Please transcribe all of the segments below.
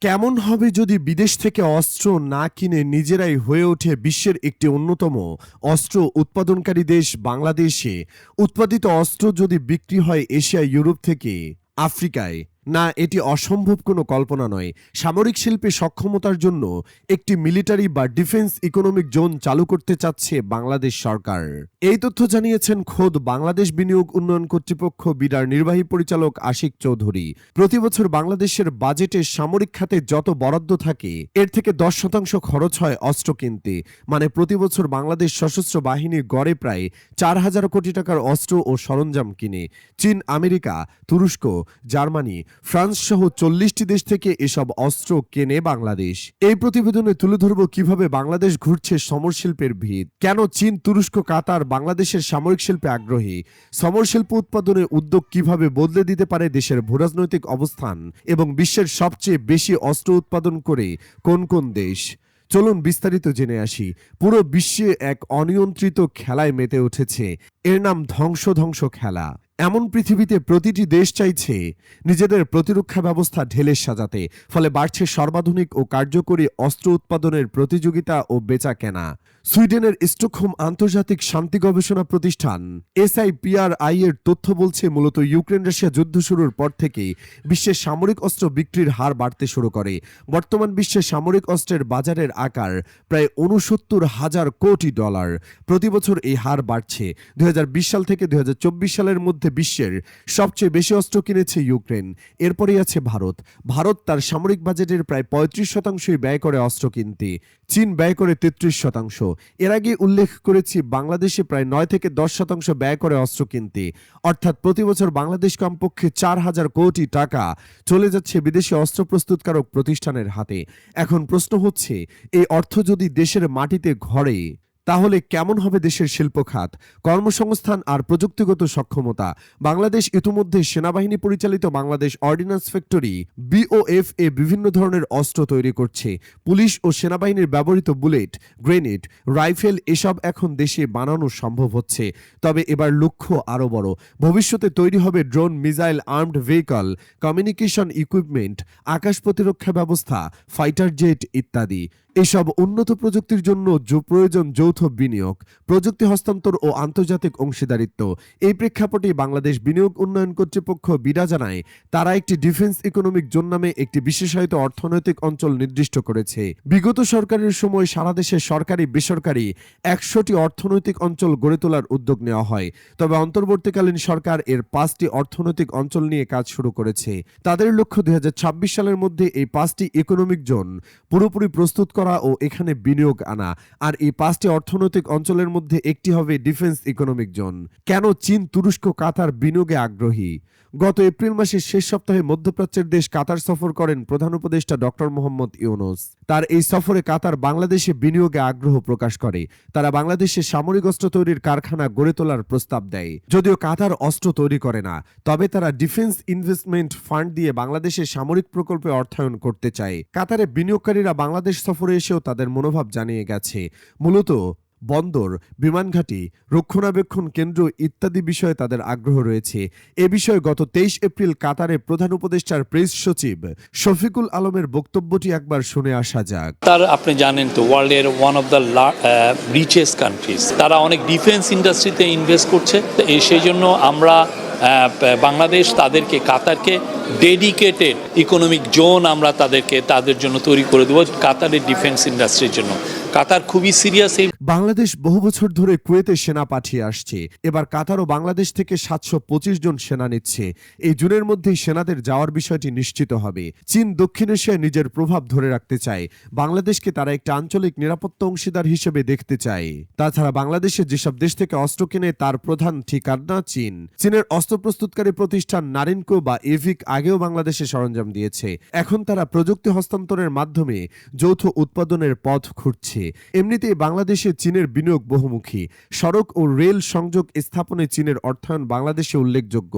কেমন হবে যদি বিদেশ থেকে অস্ত্র না কিনে নিজেরাই হয়ে ওঠে বিশ্বের একটি অন্যতম অস্ত্র উৎপাদনকারী দেশ বাংলাদেশে? উৎপাদিত অস্ত্র যদি বিক্রি হয় এশিয়া, ইউরোপ থেকে, আফ্রিকায় না, এটি অসম্ভব কোনো কল্পনা নয়। সামরিক শিল্পে সক্ষমতার জন্য একটি মিলিটারি বা ডিফেন্স ইকোনমিক জোন চালু করতে চাচ্ছে বাংলাদেশ সরকার। এই তথ্য জানিয়েছেন খোদ বাংলাদেশ বিনিয়োগ উন্নয়ন কর্তৃপক্ষ বিডার নির্বাহী পরিচালক আশিক চৌধুরী। প্রতি বছর বাংলাদেশের বাজেটে সামরিক খাতে যত বরাদ্দ থাকে, এর থেকে দশ শতাংশ খরচ হয় অস্ত্র কিনতে। মানে প্রতি বছর বাংলাদেশ সশস্ত্র বাহিনীর গড়ে প্রায় চার হাজার কোটি টাকার অস্ত্র ও সরঞ্জাম কিনে। চীন, আমেরিকা, তুরস্ক, জার্মানি ফ্রান্স সহ চল্লিশটি দেশ থেকে এসব অস্ত্র কেনে বাংলাদেশ। এই প্রতিবেদনে তুলে ধরব কীভাবে বাংলাদেশ ঘুরছে সমর শিল্পের ভিত। কেন চীন, তুরস্ক, কাতার বাংলাদেশের সামরিক শিল্পে আগ্রহী? সমর শিল্প উৎপাদনে উদ্যোগ কীভাবে বদলে দিতে পারে দেশের ভূরাজনৈতিক অবস্থান? এবং বিশ্বের সবচেয়ে বেশি অস্ত্র উৎপাদন করে কোন কোন দেশ? চলুন বিস্তারিত জেনে আসি। পুরো বিশ্বে এক অনিয়ন্ত্রিত খেলায় মেতে উঠেছে। এর নাম ধ্বংস ধ্বংস খেলা। এমন পৃথিবীতে প্রতিটি দেশ চাইছে নিজেদের প্রতিরক্ষা ব্যবস্থা ঢেলে সাজাতে, ফলে বাড়ছে সর্বাধুনিক ও কার্যকরী অস্ত্র উৎপাদনের প্রতিযোগিতা ও বেচা কেনা। সুইডেনের স্টকহোম আন্তর্জাতিক শান্তি গবেষণা প্রতিষ্ঠান, এসআইপিআরআই এর তথ্য বলছে মূলত ইউক্রেন রাশিয়া যুদ্ধ শুরুর পর থেকেই বিশ্বের সামরিক অস্ত্র বিক্রির হার বাড়তে শুরু করে। বর্তমান বিশ্বে সামরিক অস্ত্রের বাজারের আকার প্রায় উনসত্তর হাজার কোটি ডলার। প্রতি বছর এই হার বাড়ছে। দু হাজার বিশ সাল থেকে দুই হাজার চব্বিশ সালের মধ্যে বিশ্বের সবচেয়ে বেশি অস্ত্র কিনেছে ইউক্রেন, এরপরেই আছে ভারত। ভারত তার সামরিক বাজেটের প্রায় পঁয়ত্রিশ শতাংশই ব্যয় করে অস্ত্র কিনতে। চীন ব্যয় করে তেত্রিশ শতাংশ। এর আগে উল্লেখ করেছি, বাংলাদেশে প্রায় নয় থেকে দশ শতাংশ ব্যয় করে অস্ত্র কিনতে। অর্থাৎ প্রতি বছর বাংলাদেশ কমপক্ষে চার হাজার কোটি টাকা চলে যাচ্ছে বিদেশি অস্ত্র প্রস্তুতকারক প্রতিষ্ঠানের হাতে। এখন প্রশ্ন হচ্ছে, এই অর্থ যদি দেশের মাটিতে ঘরে তাহলে কেমন হবে দেশের শিল্প খাত, কর্মসংস্থান আর প্রযুক্তিগত সক্ষমতা? বাংলাদেশ ইতিমধ্যে সেনাবাহিনী পরিচালিত বাংলাদেশ অর্ডিন্যান্স ফ্যাক্টরি বিওএফ এ বিভিন্ন ধরনের অস্ত্র তৈরি করছে। পুলিশ ও সেনাবাহিনীর ব্যবহৃত বুলেট, গ্রেনেড, রাইফেল এসব এখন দেশে বানানো সম্ভব হচ্ছে। তবে এবার লক্ষ্য আরও বড়। ভবিষ্যতে তৈরি হবে drone, missile, armed vehicle, communication equipment, আকাশ প্রতিরক্ষা ব্যবস্থা, ফাইটার জেট ইত্যাদি। এসব উন্নত প্রযুক্তির জন্য প্রয়োজন যৌথ বিনিয়োগ, প্রযুক্তি হস্তান্তর ও আন্তর্জাতিক অংশীদারিত্ব। এই প্রেক্ষাপটে বাংলাদেশ বিনিয়োগ উন্নয়ন কর্তৃপক্ষ বিডা জানায়, তারা একটি ডিফেন্স ইকোনমিক জোন নামে একটি বিশেষায়িত অর্থনৈতিক অঞ্চল নির্দিষ্ট করেছে। বিগত সরকারের সময় সারা দেশে সরকারি, বেসরকারি একশোটি অর্থনৈতিক অঞ্চল গড়ে তোলার উদ্যোগ নেওয়া হয়। তবে অন্তর্বর্তীকালীন সরকার এর পাঁচটি অর্থনৈতিক অঞ্চল নিয়ে কাজ শুরু করেছে। তাদের লক্ষ্য দুই হাজার ছাব্বিশ সালের মধ্যে এই পাঁচটি ইকোনমিক জোন পুরোপুরি প্রস্তুত করা ও এখানে বিনিয়োগ আনা। আর এই পাঁচটি অর্থনৈতিক অঞ্চলের মধ্যে একটি হবে ডিফেন্স ইকোনমিক জোন। কেন চীন, তুরস্ক, কাতার বিনিয়োগে আগ্রহী? গত এপ্রিল মাসের শেষ সপ্তাহে মধ্যপ্রাচ্যের দেশ কাতার সফর করেন প্রধান উপদেষ্টা ডক্টর মোহাম্মদ ইউনুস। তার এই সফরে কাতার বাংলাদেশে বিনিয়োগে আগ্রহ প্রকাশ করে। তারা বাংলাদেশে সামরিক অস্ত্র তৈরির কারখানা গড়ে তোলার প্রস্তাব দেয়। যদিও কাতার অস্ত্র তৈরি করে না, তবে তারা ডিফেন্স ইনভেস্টমেন্ট ফান্ড দিয়ে বাংলাদেশের সামরিক প্রকল্পে অর্থায়ন করতে চায়। কাতারে বিনিয়োগকারীরা বাংলাদেশ সফরে এসেও তাদের মনোভাব জানিয়ে গেছে। মূলত বন্দর, বিমানঘাটি, রক্ষণাবেক্ষণ কেন্দ্র ইত্যাদি বিষয়ে তাদের আগ্রহ রয়েছে। এ বিষয়ে গত তেইশ এপ্রিল কাতারে প্রধান উপদেষ্টার প্রেস সচিব শফিকুল আলমের বক্তব্যটি একবার শুনে আসা যাক। তার, আপনি জানেন তো ওয়ার্ল্ডের one of the richest countries তারা অনেক ডিফেন্স ইন্ডাস্ট্রিতে ইনভেস্ট করছে। সেই জন্য আমরা বাংলাদেশ তাদেরকে, কাতারকে ডেডিকেটেড ইকোনমিক জোন আমরা তাদেরকে, তাদের জন্য তৈরি করে দেবো কাতারের ডিফেন্স ইন্ডাস্ট্রির জন্য। কাতার খুবই সিরিয়াস এই বাংলাদেশ বহু বছর ধরে কুয়েতে সেনা পাঠিয়ে আসছে। এবার কাতার ও বাংলাদেশ থেকে সাতশো পঁচিশ জন সেনা নিচ্ছে। এই জুনের মধ্যেই সেনাদের যাওয়ার বিষয়টি নিশ্চিত হবে। চীন দক্ষিণ এশিয়ায় নিজের প্রভাব ধরে রাখতে চায়। বাংলাদেশকে তারা একটা আঞ্চলিক নিরাপত্তা অংশীদার হিসেবে দেখতে চায়। তাছাড়া বাংলাদেশে যেসব দেশ থেকে অস্ত্র কেনে, তার প্রধান ঠিকানা চীন। চীনের অস্ত্র প্রস্তুতকারী প্রতিষ্ঠান নারিনকো বা এভিক আগেও বাংলাদেশে সরঞ্জাম দিয়েছে। এখন তারা প্রযুক্তি হস্তান্তরের মাধ্যমে যৌথ উৎপাদনের পথ খুঁজছে এমনিতেই বাংলাদেশে চীনের বিনিয়োগ বহুমুখী। সড়ক ও রেল সংযোগ স্থাপনে চীনের অর্থায়ন বাংলাদেশে উল্লেখযোগ্য।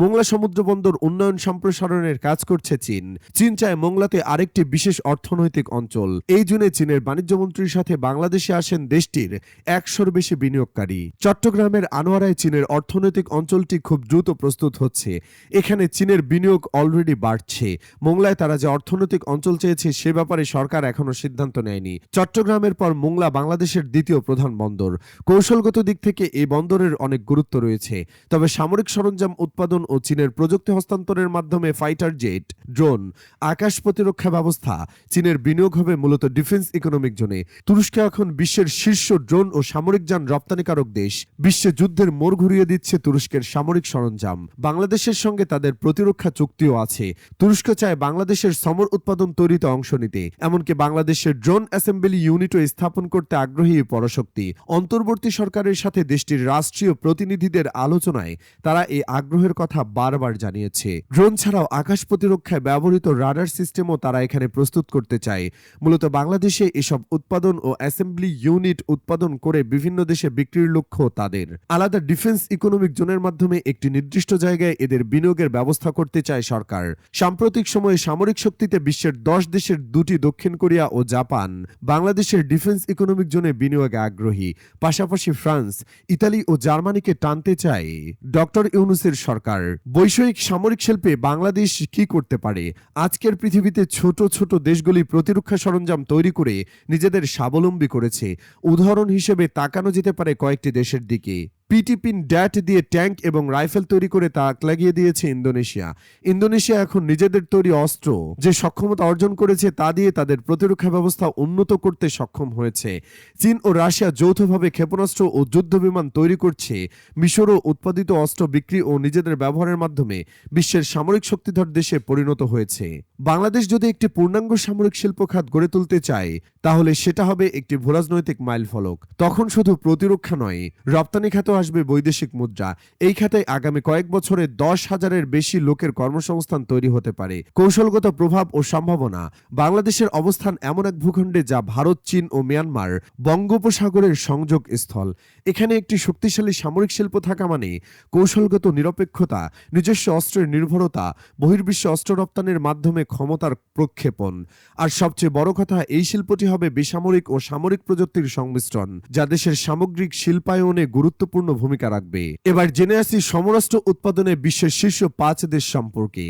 মোংলা সমুদ্র বন্দর উন্নয়ন সম্প্রসারণের কাজ করছে চীন। চীন চায় মোংলাতে আরেকটি বিশেষ অর্থনৈতিক অঞ্চল। এই জুনে চীনের বাণিজ্যমন্ত্রীর সাথে বাংলাদেশে আসেন দেশটির একশোর বেশি বিনিয়োগকারী। চট্টগ্রামের আনোয়ারায় চীনের অর্থনৈতিক অঞ্চলটি খুব দ্রুত প্রস্তুত হচ্ছে। এখানে চীনের বিনিয়োগ অলরেডি বাড়ছে। মোংলায় তারা যে অর্থনৈতিক অঞ্চল চেয়েছে, সে ব্যাপারে সরকার এখনও সিদ্ধান্ত নেয়নি। চট্টগ্রামের পর মোংলা বাংলাদেশের দ্বিতীয় প্রধান বন্দর। কৌশলগত দিক থেকে এই বন্দরের অনেক গুরুত্ব রয়েছে। তবে সামরিক সরঞ্জাম উৎপাদন ও চীনের প্রযুক্তি হস্তান্তরের মাধ্যমে ফাইটার জেট ড্রোন আকাশ প্রতিরক্ষা ব্যবস্থা, চীনের বিনিয়োগ হবে মূলত ডিফেন্স ইকোনমিক জোনে তুরস্ক এখন বিশ্বের শীর্ষ ড্রোন ও সামরিক যান রপ্তানিকারক দেশ। বিশ্বে যুদ্ধের মোড় ঘুরিয়ে দিচ্ছে তুরস্কের সামরিক সরঞ্জাম। বাংলাদেশের সঙ্গে তাদের প্রতিরক্ষা চুক্তিও আছে। তুরস্ক চায় বাংলাদেশের সমর উৎপাদন তৈরিতে অংশ নিতে। এমনকি বাংলাদেশের ড্রোন অ্যাসেম্বলি ইউনিটও স্থাপন করতে আগ্রহী পরশক্তি। অন্তর্বর্তী সরকারের সাথে দেশটির রাষ্ট্রীয় প্রতিনিধিদের আলোচনায় তারা এই আগ্রহের কথা বারবার জানিয়েছে। ড্রোন ছাড়াও আকাশ প্রতিরক্ষায় ব্যবহৃত রাডার সিস্টেমও তারা এখানে প্রস্তুত করতে চায়। মূলত বাংলাদেশে এসব উৎপাদন ও অ্যাসেম্বলি ইউনিট উৎপাদন করে বিভিন্ন দেশে বিক্রির লক্ষ্য তাদের। আলাদা ডিফেন্স ইকোনমিক জোনের মাধ্যমে একটি নির্দিষ্ট জায়গায় এদের বিনিয়োগের ব্যবস্থা করতে চায় সরকার। সাম্প্রতিক সময়ে সামরিক শক্তিতে বিশ্বের দশ দেশের দুটি দক্ষিণ কোরিয়া ও জাপান বাংলাদেশের ডিফেন্স ইকোনমিক জোনে বিনিয়োগে আগ্রহী। পাশাপাশি ফ্রান্স, ইতালি ও জার্মানিকে টানতে চায়। ডক্টর ইউনুসের সরকার, বৈষয়িক সামরিক শিল্পে বাংলাদেশ কি করতে পারে? আজকের পৃথিবীতে ছোট ছোট দেশগুলি প্রতিরক্ষা সরঞ্জাম তৈরি করে নিজেদের স্বাবলম্বী করেছে। উদাহরণ হিসেবে তাকানো যেতে পারে কয়েকটি দেশের দিকে। পিটিপিন ড্যাট দিয়ে ট্যাঙ্ক এবং রাইফেল তৈরি করে তাক লাগিয়ে দিয়েছে ইন্দোনেশিয়া। ইন্দোনেশিয়া এখন নিজেদের তৈরি অস্ত্র। যে সক্ষমতা অর্জন করেছে তা দিয়ে তাদের প্রতিরক্ষা ব্যবস্থা উন্নত করতে সক্ষম হয়েছে। চীন ও রাশিয়া যৌথভাবে ক্ষেপণাস্ত্র ও যুদ্ধ বিমান তৈরি করছে। মিশরও উৎপাদিত অস্ত্র বিক্রি ও নিজেদের ব্যবহারের মাধ্যমে বিশ্বের সামরিক শক্তিধর দেশে পরিণত হয়েছে। বাংলাদেশ যদি একটি পূর্ণাঙ্গ সামরিক শিল্প খাত গড়ে তুলতে চায়, তাহলে সেটা হবে একটি ভূরাজনৈতিক মাইলফলক। তখন শুধু প্রতিরক্ষা নয়, রপ্তানি খাতেও আসবে বৈদেশিক মুদ্রা। এই খাতে আগামী কয়েক বছরে দশ হাজারের বেশি লোকের কর্মসংস্থান তৈরি হতে পারে। কৌশলগত প্রভাব ও সম্ভাবনা, বাংলাদেশের অবস্থান এমন এক ভূখণ্ডে যা ভারত, চীন ও মিয়ানমার বঙ্গোপসাগরের সংযোগ স্থল। এখানে একটি শক্তিশালী সামরিক শিল্প থাকা মানে কৌশলগত নিরপেক্ষতা, নিজস্ব অস্ত্রের নির্ভরতা, বহির্বিশ্বে অস্ত্র রপ্তানির মাধ্যমে ক্ষমতার প্রক্ষেপণ। আর সবচেয়ে বড় কথা, এই শিল্পটি হবে বেসামরিক ও সামরিক প্রযুক্তির সংমিশ্রণ, যা দেশের সামগ্রিক শিল্পায়নে গুরুত্বপূর্ণ ভূমিকা রাখবে। এবার জেনে আসি সমরাষ্ট্র উৎপাদনে বিশ্বের শীর্ষ পাঁচ দেশ সম্পর্কে।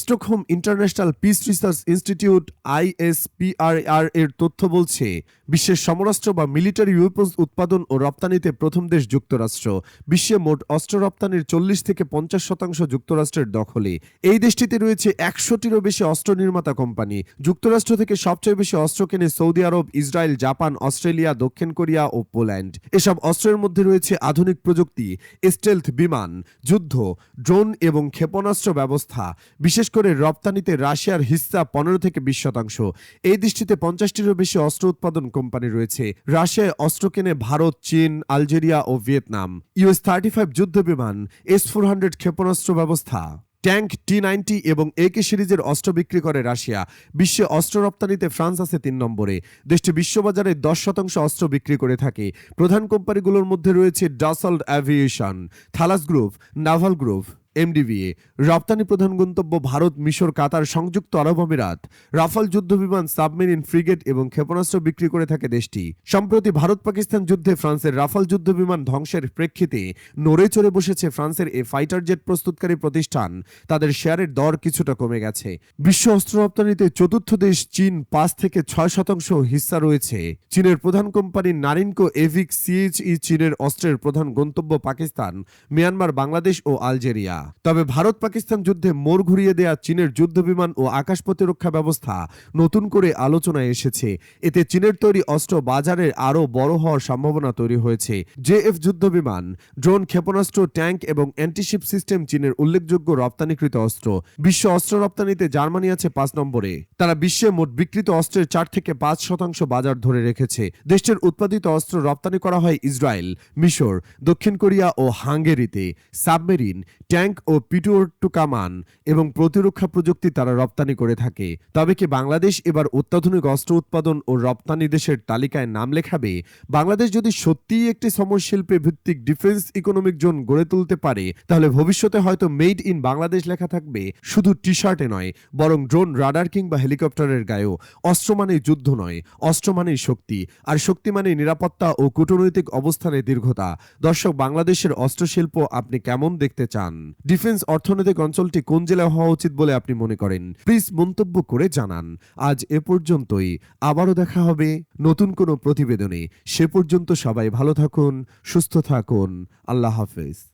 Stockholm International Peace Research Institute ISPRR এর তথ্য বলছে, বিশ্বের সমরাষ্ট্র বা মিলিটারি ওয়েপন্স উৎপাদন ও রপ্তানিতে প্রথম দেশ যুক্তরাষ্ট্র। বিশ্বে মোট অস্ত্র রপ্তানির চল্লিশ থেকে পঞ্চাশ শতাংশ যুক্তরাষ্ট্রের দখলে। এই দেশটিতে রয়েছে একশোটিরও বেশি অস্ত্র নির্মাতা কোম্পানি। যুক্তরাষ্ট্র থেকে সবচেয়ে বেশি অস্ত্র কেনে Saudi Arab, Israel, Japan, Australia, দক্ষিণ কোরিয়া ও পোল্যান্ড। এসব অস্ত্রের মধ্যে রয়েছে আধুনিক প্রযুক্তি, স্টেলথ বিমান, যুদ্ধ, ড্রোন এবং ক্ষেপণাস্ত্র ব্যবস্থা। বিশেষ করে রপ্তানিতে রাশিয়ার হিস্সা পনেরো থেকে বিশ শতাংশ। এই দৃষ্টিতে পঞ্চাশটিরও বেশি অস্ত্র উৎপাদন কোম্পানি রয়েছে। রাশিয়ায় অস্ত্র কেনে ভারত, চীন, আলজেরিয়া ও ভিয়েতনাম। ইউএস থার্টি ফাইভ যুদ্ধ বিমান এস ফোর হান্ড্রেড ক্ষেপণাস্ত্র ব্যবস্থা। ট্যাঙ্ক টি নাইনটি এবং এ কে সিরিজের অস্ত্র বিক্রি করে রাশিয়া। বিশ্বে অস্ত্র রপ্তানিতে ফ্রান্স আছে তিন নম্বরে। দেশটি বিশ্ববাজারে দশ শতাংশ অস্ত্র বিক্রি করে থাকে। প্রধান কোম্পানিগুলোর মধ্যে রয়েছে Dassault Aviation, Thales group, Naval group. MDVA রপ্তানি প্রধান গন্তব্য ভারত, মিশর, কাতার, সংযুক্ত আরব আমিরাত। রাফাল যুদ্ধ বিমান সাবমেরিন, ফ্রিগেট এবং ক্ষেপণাস্ত্র বিক্রি করে থাকে দেশটি। সম্প্রতি ভারত পাকিস্তান যুদ্ধে ফ্রান্সের রাফাল যুদ্ধ বিমান ধ্বংসের প্রেক্ষিতে নড়ে চড়ে বসেছে ফ্রান্সের এ ফাইটার জেট প্রস্তুতকারী প্রতিষ্ঠান। তাদের শেয়ারের দর কিছুটা কমে গেছে। বিশ্ব অস্ত্র রপ্তানিতে চতুর্থ দেশ চীন, পাঁচ থেকে ছয় শতাংশ হিস্সা রয়েছে। চীনের প্রধান কোম্পানি নারিনকো এভিক সিএইচই চীনের অস্ত্রের প্রধান গন্তব্য পাকিস্তান, মিয়ানমার, বাংলাদেশ ও আলজেরিয়া। তবে ভারত পাকিস্তান যুদ্ধে মোড় ঘুরিয়ে দেয়া চীনের যুদ্ধ বিমান ও আকাশ প্রতিরক্ষা ব্যবস্থা নতুন করে আলোচনায় এসেছে। এতে চীনের তৈরি অস্ত্র বাজারে আরও বড় হওয়ার সম্ভাবনা তৈরি হয়েছে। জেএফ যুদ্ধ বিমান ড্রোন ক্ষেপণাস্ত্র, ট্যাঙ্ক এবং অ্যান্টিশিপ সিস্টেম চীনের উল্লেখযোগ্য রপ্তানিকৃত অস্ত্র। বিশ্ব অস্ত্র রপ্তানিতে জার্মানি আছে পাঁচ নম্বরে। তারা বিশ্বে মোট বিকৃত অস্ত্রের চার থেকে পাঁচ শতাংশ বাজার ধরে রেখেছে। দেশটির উৎপাদিত অস্ত্র রপ্তানি করা হয় ইসরায়েল, মিশর, দক্ষিণ কোরিয়া ও হাঙ্গেরিতে। সাবমেরিন, ট্যাঙ্ক ট্যাঙ্ক ও পিটুর টু কামান এবং প্রতিরক্ষা প্রযুক্তি তারা রপ্তানি করে থাকে। তবে কি বাংলাদেশ এবার অত্যাধুনিক অস্ত্র উৎপাদন ও রপ্তানি দেশের তালিকায় নাম লেখাবে? বাংলাদেশ যদি সত্যিই একটি সমরশিল্পে ভিত্তিক ডিফেন্স ইকোনমিক জোন গড়ে তুলতে পারে, তাহলে ভবিষ্যতে হয়তো মেড ইন বাংলাদেশ লেখা থাকবে। শুধু টি শার্টে নয়, বরং ড্রোন, রাডার কিংবা হেলিকপ্টারের গায়েও। অস্ত্র মানেই যুদ্ধ নয়, অস্ত্র মানেই শক্তি, আর শক্তি মানেই নিরাপত্তা ও কূটনৈতিক অবস্থানে দীর্ঘতা। দর্শক, বাংলাদেশের অস্ত্রশিল্প আপনি কেমন দেখতে চান? ডিফেন্স অর্থনৈতিক অঞ্চলটি কোন জেলায় হওয়া উচিত বলে আপনি মনে করেন? প্লিজ মন্তব্য করে জানান। আজ এ পর্যন্তই। আবারও দেখা হবে নতুন কোনো প্রতিবেদনে। সে পর্যন্ত সবাই ভালো থাকুন, সুস্থ থাকুন। আল্লাহ হাফেজ।